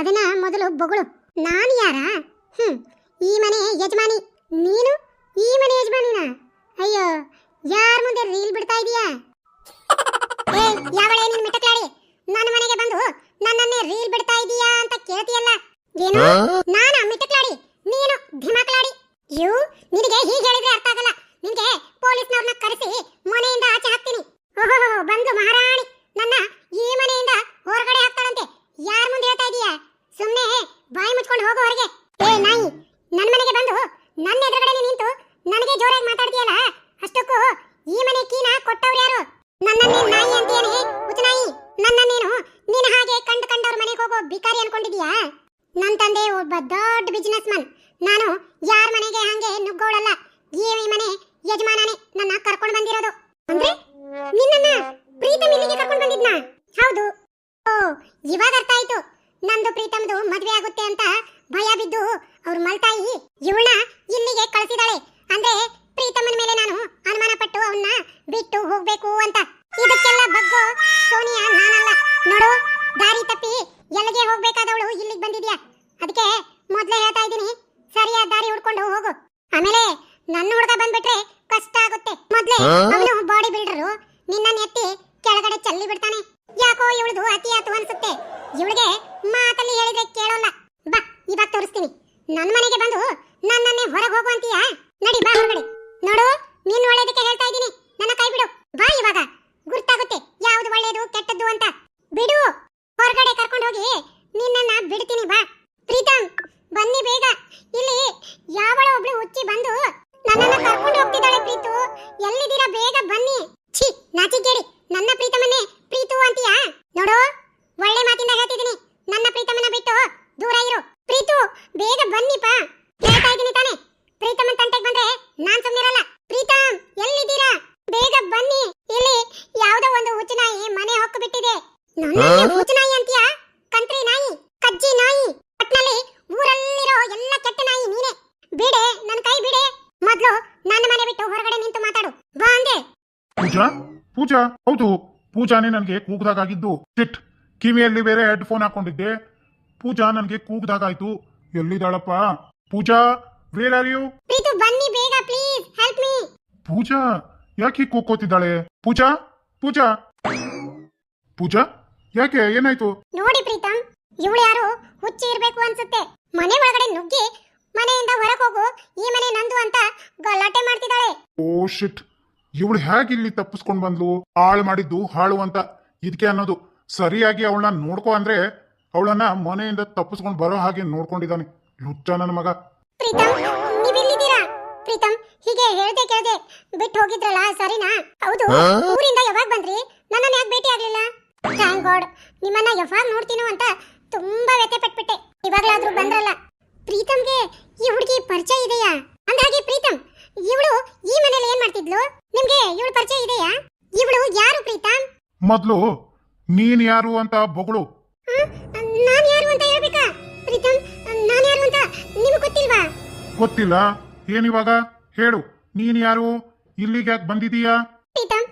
ಅದನ್ನ ಮೊದಲು ಬೊಗಳು. ನಾನು ಯಾರ? ಹ್ಮ್. ಈ ಮನೆ ಯಜಮಾನಿ. ನೀನು? ಈ ಮನೆ ಯಜಮಾನಿನ? ಅಯ್ಯೋ, ಯಾರ ಮುಂದೆ ರೀಲ್ ಬಿಡ್ತಾ ಇದೀಯಾ? ಏ ನಿನ್ ಮಿಟಕ್ಲಾಡಿ. ನನ್ನ ಮನೆಗೆ ಬಂದು ನನ್ನನ್ನೇ ರೀಲ್ ಬಿಡ್ತಾ ಇದೀಯಾ ಅಂತ ಕೇಳ್ತೀಯಲ್ಲ? ಏನು ನಾನ ಮಿಟಕ್ಲಾಡಿ ನೀನು ಧಿಮಾಕ್ಲಾಡಿ ಯು ನಿನಗೆ ಹೀಗೆ ಹೇಳಿದ್ರೆ ಅರ್ಥ ಆಗಲ್ಲ ನಿನಗೆ ಪೊಲೀಸ್ನವ್ರನ್ನ ಕರೆಸಿ ಮನೆಯಿಂದ ಆಚೆ ಹಾಕ್ತೀನಿ ಓಹೋ ಬಂದು ಮಹಾರಾಣಿ ನನ್ನ ಈ ಮನೆಯಿಂದ ಹೊರಗಡೆ ಹಾಕ್ತಾಳಂತೆ ಯಾರ ಮುಂದೆ ಹೇಳ್ತಾ ಇದೀಯಾ ಸುಮ್ಮನೆ ಬಾಯಿ ಮುಚ್ಕೊಂಡು ಹೋಗು ಹೊರಗೆ ಏ ನಾಯಿ ನನ್ನ ಮನೆಗೆ ಬಂದು ನನ್ನ ಎದುರುಗಡೆ ನಿಂತು ನನಗೆ ಜೋರಾಗಿ ಮಾತಾಡ್ತೀಯಲ್ಲ ಅಷ್ಟಕ್ಕೂ ಈ ಮನೆ ಕೀನ ಕೊಟ್ಟವ್ರು ಯಾರು ನನ್ನನ್ನೇ ನಾಯಿ ಅಂತೀಯನೇ ಉಚ್ಚನಾಯಿ ನನ್ನನ್ನೇನು ನೀನು ಹಾಗೆ ಕಂಡು ಕಂಡವ್ರ ಮನೆಗೆ ಹೋಗೋ ಬಿಕಾರಿ ಅನ್ಕೊಂಡಿದೀಯಾ ನನ್ನ ತಂದೆ ಒಬ್ಬ ದೊಡ್ಡ ಬಿಸಿನೆಸ್ ಮನ್ ನಾನು ಯಾರ ಮನೆಗೆ ಹಂಗೆ ನುಗ್ಗೋಳಲ್ಲ ಈ ಮನೆ ಯಜಮಾನನೇ ನನ್ನ ಕರ್ಕೊಂಡು ಬಂದಿರೋದು ಅಂದ್ರೆ ನಿನ್ನನ್ನ ಪ್ರೀತಮ್ ಇಲ್ಲಿಗೆ ಕರ್ಕೊಂಡು ಬಂದಿದ್ನಾ ಹೌದು ಓ ಇವಾಗ ಅರ್ಥ ಆಯ್ತು ನಂದು ಪ್ರೀತಮ್ದು ಮದ್ವೆ ಆಗುತ್ತೆ ಅಂತ ಭಯ ಬಿದ್ದು ಅವ್ರ ಮಲ್ತಾಯಿ ಇವಳನ್ನ ಇಲ್ಲಿಗೆ ಕಳಿಸಿದಾಳೆ ಅಂದ್ರೆ ಪ್ರೀತಮ್ಮನ ಮೇಲೆ ನಾನು ಅನುಮಾನ ಪಟ್ಟು ಅವನ್ನ ಬಿಟ್ಟು ಹೋಗ್ಬೇಕು ಅಂತ ಇದಕ್ಕೆಲ್ಲ ಬಗ್ಗೋ ಸೋನಿಯಾ ನಾನಲ್ಲ ನೋಡು ದಾರಿ ತಪ್ಪಿ ಎಲ್ಲಿಗೆ ಹೋಗ್ಬೇಕಾದವಳು ಇಲ್ಲಿಗೆ ಬಂದಿದ್ಯಾ? ಅದಕ್ಕೆ ಮೊದ್ಲೇ ಹೇಳ್ತಾ ಇದ್ದೀನಿ ಸರಿಯಾದ ದಾರಿ ಹುಡ್ಕೊಂಡು ಹೋಗು. ಆಮೇಲೆ ನನ್ನ ಹುಡುಗ ಬಂದ್ಬಿಟ್ರೆ ಕಷ್ಟ ಆಗುತ್ತೆ. ಮೊದ್ಲೇ ಅವನು ಬಾಡಿ ಬಿಲ್ಡರು ನಿನ್ನ ಎತ್ತಿ ಕೆಳಗಡೆ ಚಲ್ಲಿ ಬಿಡ್ತಾನೆ. ಯಾಕೋ ಇವಳದು ಅತಿ ಆತು ಅನ್ಸುತ್ತೆ. ಇವಳಿಗೆ ಮಾತಲ್ಲಿ ಹೇಳಿದ್ರೆ ಕೇಳೋಲ್ಲ. ಬಾ ಇವಾಗ ತೋರಿಸ್ತೀನಿ. ನನ್ನ ಮನೆಗೆ ಬಂದು ನನ್ನ ಹುಚ್ಚುನಾಯಿ ಅಂತೀಯಾ? ಕಂತ್ರಿ ನಾಯಿ ಕಜ್ಜಿ ನಾಯಿ ಒಟ್ನಲ್ಲಿ ಊರಲ್ಲಿರೋ ಎಲ್ಲ ಕೆಟ್ಟ ನಾಯಿ ನೀನೆ. ಬಿಡೆ ನನ್ನ ಕೈ ಬಿಡೆ. ಮೊದ್ಲು ನನ್ನ ಮನೆ ಬಿಟ್ಟು ಹೊರಗಡೆ ನಿಂತು ಮಾತಾಡು. ಬಾ ಅಂದೆ. ಪೂಜಾ? ಪೂಜಾ? ಹೌದು. ಪೂಜಾನೇ ನನಗೆ ಕೂಗ್ದಾಗಿದ್ದು ಚಿಟ್ ಕಿವಿಯಲ್ಲಿ ಬೇರೆ ಹೆಡ್ ಫೋನ್ ಹಾಕೊಂಡಿದ್ದೆ. ಪೂಜಾ ನನಗೆ ಕೂಗ್ದಾಗಾಯ್ತು. ಎಲ್ಲಿದ್ದಾಳಪ್ಪ? Pooja where are you Preetu ಬನ್ನಿ ಬೇಗ ಪ್ಲೀಸ್ ಹೆಲ್ಪ್ ಮೀ ಪೂಜಾ? ಯಾಕೆ ಕೂಗ್ಕೋತಿದ್ದಾಳೆ? ಪೂಜಾ? ಪೂಜಾ? ಪೂಜಾ? ಯಾಕೆ ಏನಾಯ್ತು? ನೋಡಿ ಪ್ರೀತಮ್ ಇವಳು ಯಾರು ಹುಚ್ಚಿ ಇರ್ಬೇಕು ಅನ್ಸುತ್ತೆ. ಮನೆ ಒಳಗಡೆ ನುಗ್ಗಿ ಮನೆಯಿಂದ ಹೊರಗೆ ಹೋಗು ಈ ಮನೆ ನಂದು ಅಂತ ಗಲಾಟೆ ಮಾಡ್ತಿದ್ದಾಳೆ. ಓ ಶಿಟ್ ಇವಳು ಹೇಗೆ ಇಲ್ಲಿ ತಪ್ಪಿಸ್ಕೊಂಡ್ ಬಂದ್ಲು? ಹಾಳು ಮಾಡಿದ್ದು ಹಾಳು ಅಂತ. ಇದಕ್ಕೆ ಅನ್ನೋದು ಸರಿಯಾಗಿ ಅವಳನ್ನ ನೋಡ್ಕೊ ಅಂದ್ರೆ ಅವಳನ್ನ ಮನೆಯಿಂದ ತಪ್ಪಿಸ್ಕೊಂಡು ಬರೋ ಹಾಗೆ ನೋಡ್ಕೊಂಡಿದ್ದಾನೆ. ಲುಚ್ಚ ನನ್ನ ಮಗ. ಪ್ರೀತಮ್ ನೀವಿಲ್ಲಿದ್ದೀರಾ? ಪ್ರೀತಮ್ ಹೀಗೆ ಹೇಳ್ದೆ ಕೇಳ್ದೆ ಬಿಟ್ಟು ಹೋಗಿದ್ರಲ್ಲ ಸರಿನಾ? ಹೌದು ಊರಿಂದ ಯಾವಾಗ ಬಂದ್ರಿ? ನನ್ನನ್ನ ಯಾಕೆ ಭೇಟಿ ಆಗ್ಲಿಲ್ಲ? ಥ್ಯಾಂಕ್ ಗಾಡ್ ನಿಮ್ಮನ್ನ ಯಾವಾಗ ನೋಡ್ತೀನೋ ಅಂತ ತುಂಬಾ ವ್ಯಥೆ ಪಟ್ಬಿಟ್ಟೆ. ಇವಾಗ್ಲಾದ್ರೂ ಬಂದ್ರಲ್ಲ. ಪ್ರೀತಮ್ಗೆ ಈ ಹುಡುಗಿ ಪರಿಚಯ ಇದೆಯಾ? ಅಂದಾಗೆ ಪ್ರೀತಮ್ ಇವಳು ಈ ಮನೇಲಿ ಏನ್ ಮಾಡ್ತಿದ್ಲು? ನಿಮ್ಗೆ ಇವಳು ಪರಿಚಯ ಇದೆಯಾ? ಇವಳು ಯಾರು ಪ್ರೀತಮ್? ಮೊದ್ಲು ನೀನ್ ಯಾರು ಅಂತ ಬೊಗಳು. ನಾನು ಯಾರು ಅಂತ ಹೇಳ್ಬೇಕಾ? ಪ್ರೀತಮ್ ನಾನು ಯಾರು ಅಂತ ನಿಮ್ಗೆ ಗೊತ್ತಿಲ್ವಾ? ಗೊತ್ತಿಲ್ಲ. ಏನಿವಾಗ ಹೇಳು. ನೀನ್ ಯಾರು? ಇಲ್ಲಿಗೆ ಯಾಕೆ ಬಂದಿದೀಯಾ? ಪ್ರೀತಮ್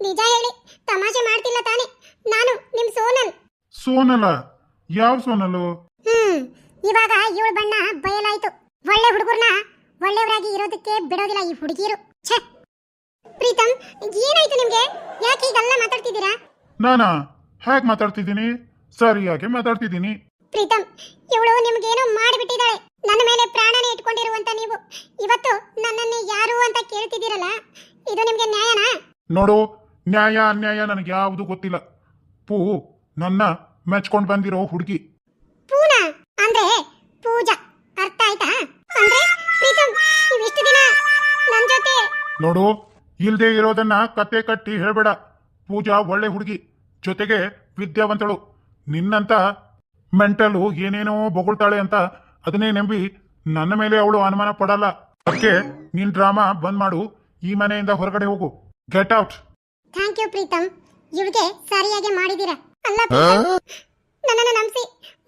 ನಿಜ ಹೇಳಿ ತಮಾಷೆ ಮಾಡ್ತಿಲ್ಲ ತಾನೆ. ನಾನು ನಿಮ್ ಸೋನಲ್. ಸೋನಲ? ಯಾವ ಸೋನಲು? ಹ್ಮ್ ಇವಾಗ ಇವಳ ಬಣ್ಣ ಬಯಲಾಯ್ತು. ಒಳ್ಳೆ ಹುಡುಗರ್ನ ಒಳ್ಳೆಯವರಾಗಿ ಇರೋದಕ್ಕೆ ಬಿಡೋದಿಲ್ಲ ಈ ಹುಡುಗಿರು. ಛೆ! ಪ್ರೀತಮ್ ಏನಾಯ್ತು ನಿಮ್ಗೆ? ಯಾಕೆ ಈಗೆಲ್ಲ ಮಾತಾಡ್ತಿದ್ದೀರಾ? ನಾನಾ? ಹೇಗೆ ಮಾತಾಡ್ತಿದ್ದೀನಿ? ಸರಿಯಾಗಿ ಮಾತಾಡ್ತಿದ್ದೀನಿ. ಪ್ರೀತಮ್ ಇವಳು ನಿಮ್ಗೇನೋ ಮಾಡಿಬಿಟ್ಟಿದ್ದಾಳೆ. ನನ್ನ ಮೇಲೆ ಪ್ರಾಣನೇ ಇಟ್ಕೊಂಡಿರುವಂತ ನೀವು. ಇವತ್ತು ನನ್ನನ್ನೇ ಯಾರು ಅಂತ ಕೇಳ್ತಿದ್ದೀರಲ್ಲ ಇದು ನಿಮ್ಗೆ ನ್ಯಾಯನಾ? ನೋಡು ನ್ಯಾಯ ಅನ್ಯಾಯ ನನಗೆ ಯಾವುದು ಗೊತ್ತಿಲ್ಲ. ಪೂ ನನ್ನ ಮೆಚ್ಕೊಂಡ್ ಬಂದಿರೋ ಹುಡುಗಿ. ಪೂನ? ಅಂದ್ರೆ ಪೂಜಾ. ಅರ್ಥ ಆಯ್ತಾ? ಅಂದ್ರೆ ಪ್ರೀತಮ್ ಇವಿಷ್ಟು ದಿನ ನನ್ ಜೊತೆ ನೋಡು ಇಲ್ದೇ ಇರೋದನ್ನ ಕತೆ ಕಟ್ಟಿ ಹೇಳ್ಬೇಡ. ಪೂಜಾ ಒಳ್ಳೆ ಹುಡುಗಿ ಜೊತೆಗೆ ವಿದ್ಯಾವಂತಳು. ನಿನ್ನಂತ ಮೆಂಟಲು ಏನೇನೋ ಬೊಗಳ್ತಾಳೆ ಅಂತ ಅದನ್ನೇ ನಂಬಿ ನನ್ನ ಮೇಲೆ ಅವಳು ಅನುಮಾನ ಪಡಲ್ಲ. ಅದಕ್ಕೆ ನಿನ್ ಡ್ರಾಮಾ ಬಂದ್ ಮಾಡು. ಈ ಮನೆಯಿಂದ ಹೊರಗಡೆ ಹೋಗು. Get out. Thank you Preetam. ಇವಳಿಗೆ ಸರಿಯಾಗಿ ಮಾಡಿದೀರ. ಅಲ್ಲ ನನ್ನನ್ನು ನಂಬಿಸಿ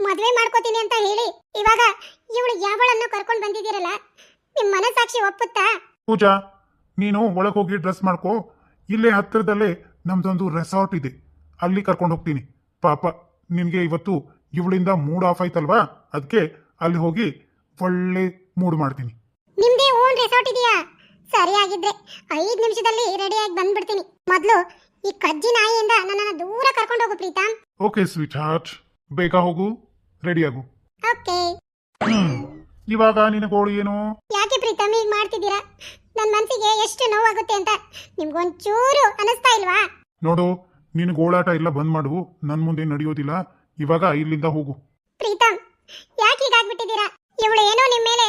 ಮದುವೆ ಮಾಡ್ಕೋತೀನಿ ಅಂತ ಹೇಳಿ ಇವಾಗ ಇವಳು ಯಾವಳನ್ನು ಕರ್ಕೊಂಡು ಬಂದಿದ್ದೀರಲ್ಲ ನಿಮ್ ಮನಸ್ಸಾಕ್ಷಿ ಒಪ್ಪುತ್ತಾ? ಪೂಜಾ ನೀನು ಒಳಗೆ ಹೋಗಿ ಡ್ರೆಸ್ ಮಾಡ್ಕೋ. ಇಲ್ಲೇ ಹತ್ತಿರದಲ್ಲೇ ನಮ್ದೊಂದು ರೆಸಾರ್ಟ್ ಇದೆ. ಅಲ್ಲಿ ಕರ್ಕೊಂಡು ಹೋಗ್ತೀನಿ. ಪಾಪ ನಿನಗೆ ಇವತ್ತು ಇವಳಿಂದ ಮೂಡ್ ಆಫ್ ಆಯ್ತಲ್ವಾ? ಅದಕ್ಕೆ ಅಲ್ಲಿ ಹೋಗಿ ಒಳ್ಳೆ ಮೂಡ್ ಮಾಡ್ತೀನಿ. ನಿಮ್ದೇ ಓನ್ ರೆಸಾರ್ಟ್ ಇದೆಯಾ? ಸರಿ ಆಗಿದ್ರೆ ಐದು ನಿಮಿಷದಲ್ಲಿ ರೆಡಿಯಾಗಿ ಬಂದ್ಬಿಡ್ತೀನಿ. ಮೊದಲು ಈ ಕಜ್ಜಿ ನಾಯಿಯಿಂದ ನನ್ನನ್ನು ದೂರ ಕರ್ಕೊಂಡು ಹೋಗು ಪ್ರೀತಮ್ ಓಕೆ ಸ್ವೀಟ್ ಹಾರ್ಟ್ ಬೇಗ ಹೋಗು. ರೆಡಿ ಆಗು. ಓಕೆ ಇವಾಗ ನಿನ್ನ ಗೋಳು ಏನು? ಯಾಕೆ ಪ್ರೀತಮ್ ಹೀಗೆ ಮಾಡ್ತಿದ್ದೀರಾ? ನನ್ನ ಮನಸ್ಸಿಗೆ ಎಷ್ಟು ನೋವಾಗುತ್ತೆ ಅಂತ ನಿಮ್ಗೊಂಚೂರು ಅನಿಸ್ತಾ ಇಲ್ವಾ? ನೋಡು ನಿನ್ನ ಗೋಳಾಟ ಇಲ್ಲ ಬಂದ್ ಮಾಡು. ನನ್ ಮುಂದೆ ನಡೆಯೋದಿಲ್ಲ. ಇವಾಗ ಇಲ್ಲಿಂದ ಹೋಗು. ಪ್ರೀತಮ್ ಯಾಕೆ ಹೀಗಾಗ್ಬಿಟ್ಟಿದ್ದೀರಾ? ಇವಳು ಏನೋ ನಿಮ್ಮ ಮೇಲೆ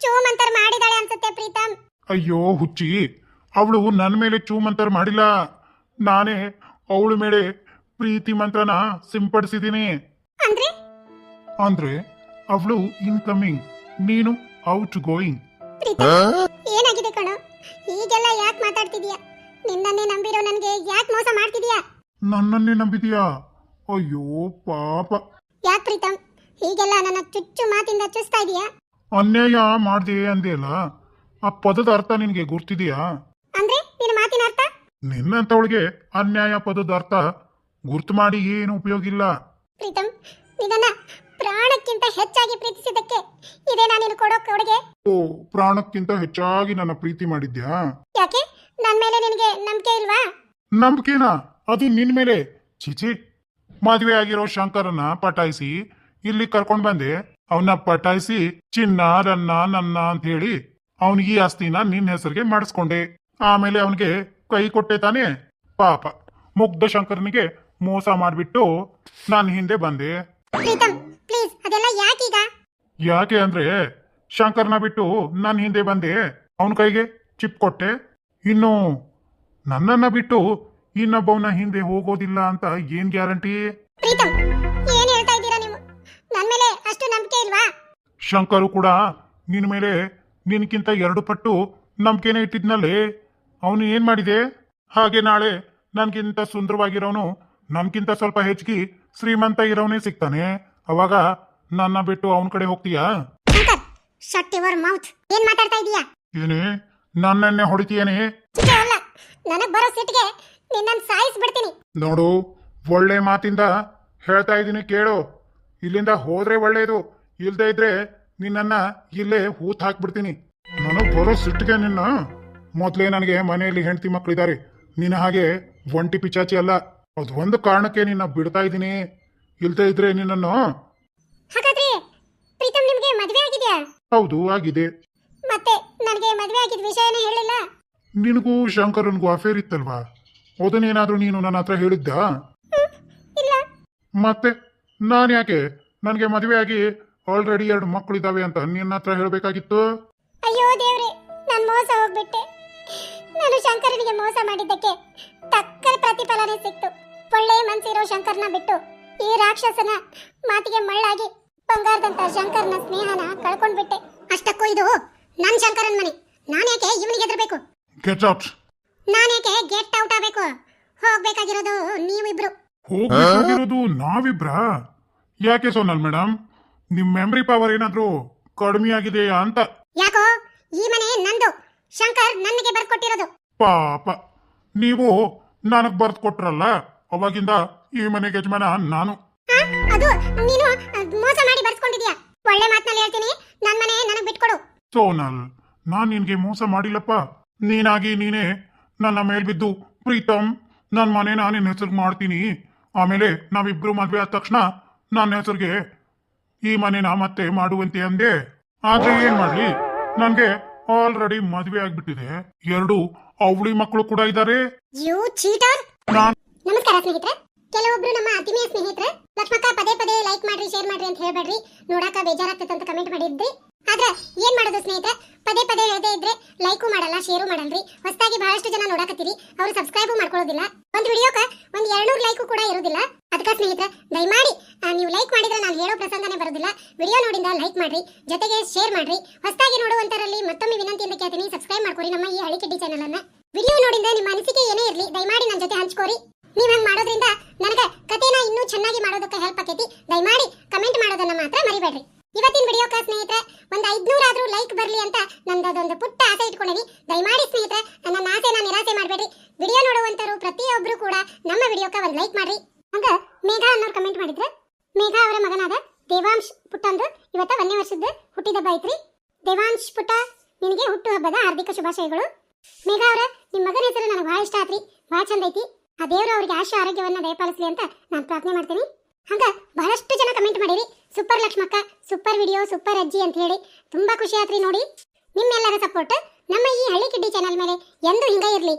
ಚೂಮಂತರ್ ಮಾಡಿದಾಳೆ ಅನ್ಸುತ್ತೆ ಪ್ರೀತಮ್ ಅಯ್ಯೋ ಹುಚ್ಚಿ. ಅವಳು ನನ್ನ ಮೇಲೆ ಚೂಮಂತರ್ ಮಾಡಿಲ್ಲ. ನಾನೇ ಅವಳ ಮೇಲೆ ಪ್ರೀತಿ ಮಂತ್ರನ ಸಿಂಪಡಿಸಿದೀನಿ ಅಂದ್ರೆ? ಅಂದ್ರೆ ಅವಳು ಇನ್ಕಮಿಂಗ್ ನೀನು ಔಟ್ ಗೋಯಿಂಗ್ ಏನಾಗಿದೆ ಕಣೋ? ಈಗೆಲ್ಲ ಯಾಕೆ ಮಾತಾಡ್ತಿದ್ಯಾ? ನಿನ್ನನ್ನೇ ನಂಬಿರೋ ನನಗೆ ಯಾಕೆ ಮೋಸ ಮಾಡ್ತಿದ್ಯಾ? ನನ್ನನ್ನೇ ನಂಬಿದೀಯಾ? ಅಯ್ಯೋ ಪಾಪ. ಯಾಕೆ ಪ್ರೀತಮ್ ಹೀಗೆಲ್ಲ ನನ್ನ ಚುಚ್ಚು ಮಾತಿಂದ ಚುಸ್ತಾ ಇದೀಯಾ? ಅನ್ಯಾಯ ಮಾಡ್ದೆ ಅಂದೆಯಲ್ಲ ಆ ಪದದ ಅರ್ಥ ನಿನಗೆ ಗುರ್ತಿದೆಯಾ ಅಂದ್ರೆ? ನಿನ್ನಂತವಳಿಗೆ ಅನ್ಯಾಯ ಪದದ ಅರ್ಥ ಗುರ್ತು ಮಾಡಿ ಏನು ಉಪಯೋಗ ಇಲ್ಲ. ಪ್ರೀತಮ್ ನಿನ್ನ ಪ್ರಾಣಕ್ಕಿಂತ ಹೆಚ್ಚಾಗಿ ಪ್ರೀತಿಸಿದ್ದಕ್ಕೆ ಇದೇ ನಾನು ನಿನ್ನ ಕೊಡೋ ಕೊಡುಗೆ? ಓ ಪ್ರಾಣಕ್ಕಿಂತ ಹೆಚ್ಚಾಗಿ ನನ್ನ ಪ್ರೀತಿ ಮಾಡಿದ್ಯಾ? ಯಾಕೆ? ನನ್ನ ಮೇಲೆ ನಿನಗೆ ನಂಬಿಕೆ ಇಲ್ವಾ? ನಂಬಿಕೆನಾ? ಅದು ನಿನ್ ಮೇಲೆ. ಚಿಚಿ ಮದ್ವೆ ಆಗಿರೋ ಶಂಕರನ್ನ ಪಟಾಯಿಸಿ ಇಲ್ಲಿ ಕರ್ಕೊಂಡ್ ಬಂದೆ. ಅವನ್ನ ಪಟಾಯಿಸಿ ಚಿನ್ನ ರನ್ನ ನನ್ನ ಅಂತ ಹೇಳಿ ಅವನಿಗೆ ಈ ಆಸ್ತಿನ ನಿನ್ನ ಹೆಸರಿಗೆ ಮಾಡಿಸ್ಕೊಂಡೆ. ಆಮೇಲೆ ಅವನಿಗೆ ಕೈ ಕೊಟ್ಟೆ ತಾನೆ? ಪಾಪ. ಮುಗ್ಧ ಶಂಕರನಿಗೆ ಮೋಸ ಮಾಡಿಬಿಟ್ಟು ನಾನು ಹಿಂದೆ ಬಂದೆ. ಪ್ರೀತಮ್ ಪ್ಲೀಸ್ ಅದೆಲ್ಲ ಯಾಕೀಗ? ಯಾಕೆ ಅಂದ್ರೆ ಶಂಕರ್ನ ಬಿಟ್ಟು ನನ್ನ ಹಿಂದೆ ಬಂದೆ. ಅವನ ಕೈಗೆ ಚಿಪ್ ಕೊಟ್ಟೆ. ಇನ್ನು ನನ್ನನ್ನ ಬಿಟ್ಟು ಇನ್ನೊಬ್ಬವನ ಹಿಂದೆ ಹೋಗೋದಿಲ್ಲ ಅಂತ ಏನ್ ಗ್ಯಾರಂಟಿ? ಪ್ರೀತಮ್ ಏನ್ ಹೇಳ್ತಾ ಇದ್ದೀರಾ ನೀವು? ನನ್ನ ಮೇಲೆ ಅಷ್ಟು ನಂಬಿಕೆ ಇಲ್ವಾ? ಶಂಕರು ಕೂಡ ನಿನ್ ಮೇಲೆ ನಿನ್ಕಿಂತ ಎರಡು ಪಟ್ಟು ನಂಬಿಕೆನೆ ಇಟ್ಟಿದ್ನಲ್ಲೇ. ಅವನು ಏನ್ ಮಾಡಿದೆ? ಹಾಗೆ ನಾಳೆ ನನ್ಗಿಂತ ಸುಂದರವಾಗಿರೋನು ನನ್ಗಿಂತ ಸ್ವಲ್ಪ ಹೆಚ್ಚಿಗೆ ಶ್ರೀಮಂತ ಇರೋನೇ ಸಿಗ್ತಾನೆ. ಅವಾಗ ನನ್ನ ಬಿಟ್ಟು ಅವನ ಕಡೆ ಹೋಗ್ತೀಯಾ? ಶಂಕರ್ ಶಟ್ ಯುವರ್ ಮೌತ್ ಏನ್ ಮಾತಾಡ್ತಾ ಇದೀಯಾ? ಏನೇ ನನ್ನನ್ನೇ ಹೊಡಿತೀಯನೇ? ಅಲ್ಲ ನನಗ್ ಬರೋ ಸಿಟ್ಟಿಗೆ ನಿನ್ನನ್ನು ಸಾಯಿಸ್ಬಿಡ್ತೀನಿ. ನೋಡು ಒಳ್ಳೆ ಮಾತಿಂದ ಹೇಳ್ತಾ ಇದ್ದೀನಿ ಕೇಳು. ಇಲ್ಲಿಂದ ಹೋದ್ರೆ ಒಳ್ಳೇದು ಇಲ್ದೇ ಇದ್ರೆ ನಿನ್ನನ್ನ ಇಲ್ಲೇ ಹೂತ್ ಹಾಕ್ಬಿಡ್ತೀನಿ. ನಾನು ಬರೋ ಸಿಟ್ಟಿಗೆ ನಿನ್ನ ಮೊದ್ಲೇ ನನಗೆ ಮನೆಯಲ್ಲಿ ಹೆಂಡತಿ ಮಕ್ಕಳಿದ್ದಾರೆ ನಿನ್ನ ಹಾಗೆ ಒಂಟಿ ಪಿಚಾಚಿ ಅಲ್ಲ. ಅದು ಒಂದು ಕಾರಣಕ್ಕೆ ನಿನ್ನ ಬಿಡ್ತಾ ಇದ್ದೀನಿ. ಇಲ್ದೇ ಇದ್ರೆ ನಿನ್ನನ್ನು ಹಾಗಾದ್ರೆ ಪ್ರೀತಮ್ ನಿಮ್ಗೆ ಮದುವೆ ಆಗಿದೆಯಾ? ಹೌದು ಆಗಿದೆ. ಮತ್ತೆ ನನಗೆ ಮದುವೆ ಆಗಿದ ವಿಷಯನೇ ಹೇಳಿಲ್ಲ. ನಿನಗೂ ಶಂಕರನ್ಗೂ ಅಫೇರ್ ಇತ್ತಲ್ವಾ? ಅದನ್ನೇನಾದ್ರೂ ನೀನು ನನ್ನ ಹತ್ರ ಹೇಳಿದ್ದಾ? ಇಲ್ಲ. ಮತ್ತೆ? ನಾನು ಯಾಕೆ? ನನಗೆ ಮದುವೆ ಆಗಿ ಆಲ್ರೆಡಿ ಎರಡು ಮಕ್ಕಳಿದ್ದಾವೆ ಅಂತ ನಿನ್ನ ಹತ್ರ ಹೇಳಬೇಕಾಗಿತ್ತು? ಅಯ್ಯೋ ದೇವ್ರೆ ನಾನು ಮೋಸ ಹೋಗ್ಬಿಟ್ಟೆ. ನಾನು ಶಂಕರನಿಗೆ ಮೋಸ ಮಾಡಿದ್ದಕ್ಕೆ ತಕ್ಕ ಪ್ರತಿಫಲನೇ ಸಿಕ್ತು. ಒಳ್ಳೆ ಮನ್ಸಿರೋ ಶಂಕರ್ನ ಬಿಟ್ಟು ಈ ರಾಕ್ಷಸನ ಮಾತಿಗೆ ಮಳ್ಳಾಗಿ ಬಂಗಾರದಂತ ಶಂಕರ್ನ ಸ್ನೇಹನ ಕಳ್ಕೊಂಡ್ಬಿಟ್ಟೆ. ಅಷ್ಟಕ್ಕೂ ಇದು ನನ್ ಶಂಕರನ್ ಮನೆ. ನಾನು ಯಾಕೆ ಇವನಿಗೆ ಹೆದರ್ಬೇಕು? ಗೆಟ್ ಔಟ್ ನಾನು ಯಾಕೆ ಗೆಟ್ ಔಟ್ ಆಗ್ಬೇಕು? ಹೋಗ್ಬೇಕಾಗಿರೋದು ನೀವಿಬ್ರು. ಹೋಗ್ಬೇಕಾಗಿರೋದು ನಾವಿಬ್ರ? ಯಾಕೆ ಸೋನಲ್ ಮೇಡಮ್ ನಿಮ್ ಮೆಮರಿ ಪವರ್ ಏನಾದ್ರೂ ಕಡಿಮೆ ಆಗಿದೆಯಾ ಅಂತ. ಯಾಕೋ ಈ ಮನೆ ನಂದು. ಶಂಕರ್ ನನಗೆ ಬರ್ಕೊಟ್ಟಿರೋದು. ಪಾಪ. ನೀವು ನನಗ್ ಬರ್ದ್ ಕೊಟ್ರಲ್ಲ ಅವಾಗಿಂದ ಈ ಮನೆಗೆ ಯಜಮಾನ ನಾನು. ಆ, ಅದು ನೀನು ಆ, ಮೋಸ ಮಾಡಿ ಬರ್ಸ್ಕೊಂಡಿದ್ಯಾ ಒಳ್ಳೆ ಮಾತ್ನಲ್ಲಿ ಹೇಳ್ತೀನಿ ನನ್ ಮನೆ ನನಗ್ ಬಿಟ್ಕೊಡು. ಸೋನಲ್ ನಾನ್ ನಿನ್ಗೆ ಮೋಸ ಮಾಡಿಲ್ಲಪ್ಪ. ನೀನಾಗಿ ನೀನೇ ನನ್ನ ಮೇಲ್ ಬಿದ್ದು ಪ್ರೀತಮ್ ನನ್ನ ಮನೆನ ನಿನ್ನ ಹೆಸರು ಮಾಡ್ತೀನಿ. ಆಮೇಲೆ ನಾವಿಬ್ರು ಮದ್ವೆ ಆದ ತಕ್ಷಣ ನನ್ನ ಹೆಸರಿಗೆ ಈ ಮನೆನ ಮತ್ತೆ ಮಾಡುವಂತೆ ಅಂದೆ. ಆದ್ರೆ ಏನ್ ಮಾಡ್ಲಿ? ನನ್ಗೆ ಆಲ್ರೆಡಿ ಮದ್ವೆ ಆಗ್ಬಿಟ್ಟಿದೆ. ಎರಡು ಅವಳಿ ಮಕ್ಕಳು ಕೂಡ ಇದ್ದಾರೆ ಯು ಚೀಟರ್! ನಾನ್ ನಮಸ್ಕಾರ ಸ್ನೇಹಿತರೆ. ಕೆಲವೊಬ್ರು ನಮ್ಮ ಆತ್ಮೀಯ ಸ್ನೇಹಿತರೆ ಲಕ್ಷ್ಮಕ್ಕ ಪದೇ ಪದೇ ಲೈಕ್ ಮಾಡ್ರಿ ಶೇರ್ ಮಾಡ್ರಿ ಅಂತ ಹೇಳ್ಬೇಡ್ರಿ. ನೋಡಾಕ ಬೇಜಾರಾಗ್ತದೆ ಅಂತ ಕಮೆಂಟ್ ಮಾಡಿದ್ರಿ. ಆದ್ರೆ ಏನ್ ಮಾಡೋದು ಸ್ನೇಹಿತರೆ? ಪದೇ ಪದೇ ಹೇಳದೇ ಇದ್ರೆ ಲೈಕು ಮಾಡಲ್ಲ ಶೇರು ಮಾಡಲ್ರಿ. ಹೊಸದಾಗಿ ಬಹಳಷ್ಟು ಜನ ನೋಡಾಕತ್ತೀರಿ. ಅವ್ರು ಸಬ್ಸ್ಕ್ರೈಬ್ ಮಾಡ್ಕೊಳ್ಳೋದಿಲ್ಲ ಒಂದು ವಿಡಿಯೋಕ ಒಂದ್ ಎರಡ್ನೂರು ಲೈಕು ಕೂಡ ಇರೋದಿಲ್ಲ ಅದಕ್ಕ ಸ್ನೇಹಿತರೆ ದಯಮಾಡಿ ಆ, ನೀವು ಲೈಕ್ ಮಾಡಿದ್ರೆ ನಾನು ಹೇಳೋ ಪ್ರಸಂಗನೇ ಬರೋದಿಲ್ಲ ವಿಡಿಯೋ ನೋಡಿಂದ ಲೈಕ್ ಮಾಡ್ರಿ ಜೊತೆಗೆ ಶೇರ್ ಮಾಡ್ರಿ. ಹೊಸದಾಗಿ ನೋಡುವಂತರಲ್ಲಿ ಮತ್ತೊಮ್ಮೆ ವಿನಂತಿಯಿಂದ ಕೇಳ್ತೀನಿ ಸಬ್ಸ್ಕ್ರೈಬ್ ಮಾಡ್ಕೊರಿ ನಮ್ಮ ಈ ಹಳಿ ಕಿಡ್ಡಿ ಚಾನಲ್ ಅನ್ನ. ವಿಡಿಯೋ ನೋಡಿಂದ ನಿಮ್ಮ ಅನಿಸಿಕೆ ಏನೇ ಇರಲಿ, ದಯಮಾಡಿ ನನ್ನ ಜೊತೆ ಹಂಚ್ಕೋರಿ. ನೀವ್ ಹಂಗ್ ಮಾಡೋದ್ರಿಂದ ನನಗೆ ಕಥೆನ ಇನ್ನೂ ಚೆನ್ನಾಗಿ ಮಾಡೋದಕ್ಕೆ ಹೆಲ್ಪ್ ಆಕೈತಿ. ದಯಮಾಡಿ ಕಮೆಂಟ್ ಮಾಡೋದನ್ನ ಮಾತ್ರ ಮರಿಬೇಡ್ರಿ. ಇವತ್ತಿನ ವಿಡಿಯೋ ಕಾ ಸ್ನೇಹಿತರೆ, ಒಂದ್ ಐದ್ನೂರಾದ್ರೂ ಲೈಕ್ ಬರಲಿ ಅಂತ ನಂದದೊಂದು ಪುಟ್ಟ ಆಸೆ ಇಟ್ಕೊಂಡಿನಿ. ದಯಮಾಡಿ ಸ್ನೇಹಿತರೆ, ನನ್ನ ಆಸೆನ ನಿರಾಸೆ ಮಾಡಬೇಡ್ರಿ. ವಿಡಿಯೋ ನೋಡುವಂತರು ಪ್ರತಿಯೊಬ್ರು ಕೂಡ ನಮ್ಮ ವಿಡಿಯೋಕ್ಕೆ ಒಂದು ಲೈಕ್ ಮಾಡ್ರಿ. ಹಂಗ ಮೇಘಾ ಅನ್ನೋರು ಕಮೆಂಟ್ ಮಾಡಿದ್ರೆ, ಮೇಘಾ ಅವರ ಮಗನಾದ ದೇವಾಂಶ್ ಪುಟ್ಟ ಅಂದ್ರು ಇವತ್ತ ಒಂದನೇ ವರ್ಷದ ಐತ್ರಿ ದೇವಾಂಶ್ ಪುಟ್ಟ, ನಿನಗೆ ಹುಟ್ಟು ಹಬ್ಬದ ಹಾರ್ದಿಕ ಶುಭಾಶಯಗಳು. ಮೇಘ ಅವರ ನಿಮ್ಮ ಮಗನ ಹೆಸರು ನನಗೆ ಬಹಳ ಇಷ್ಟ ಆತ್ರಿ. ಭಾಳ ಚಂದ ಐತಿ. ಆ ದೇವರು ಅವರಿಗೆ ಆಶು ಆರೋಗ್ಯವನ್ನ ದಯಪಾಲಿಸಲಿ ಅಂತ ನಾನು ಪ್ರಾರ್ಥನೆ ಮಾಡ್ತೀನಿ. ಹಂಗ ಬಹಳಷ್ಟು ಜನ ಕಮೆಂಟ್ ಮಾಡಿರಿ. Super Lakshmakka, super video, super ಅಜ್ಜಿ ಅಂತ ಹೇಳಿ ತುಂಬಾ ಖುಷಿ ಆತ್ರಿ ನೋಡಿ. ನಿಮ್ಮೆಲ್ಲರ ಸಪೋರ್ಟ್ ನಮ್ಮ ಈ ಹಳ್ಳಿ ಕಿಡ್ಡಿ ಚಾನೆಲ್ ಮೇಲೆ ಎಂದೂ ಹಿಂಗ ಇರಲಿ.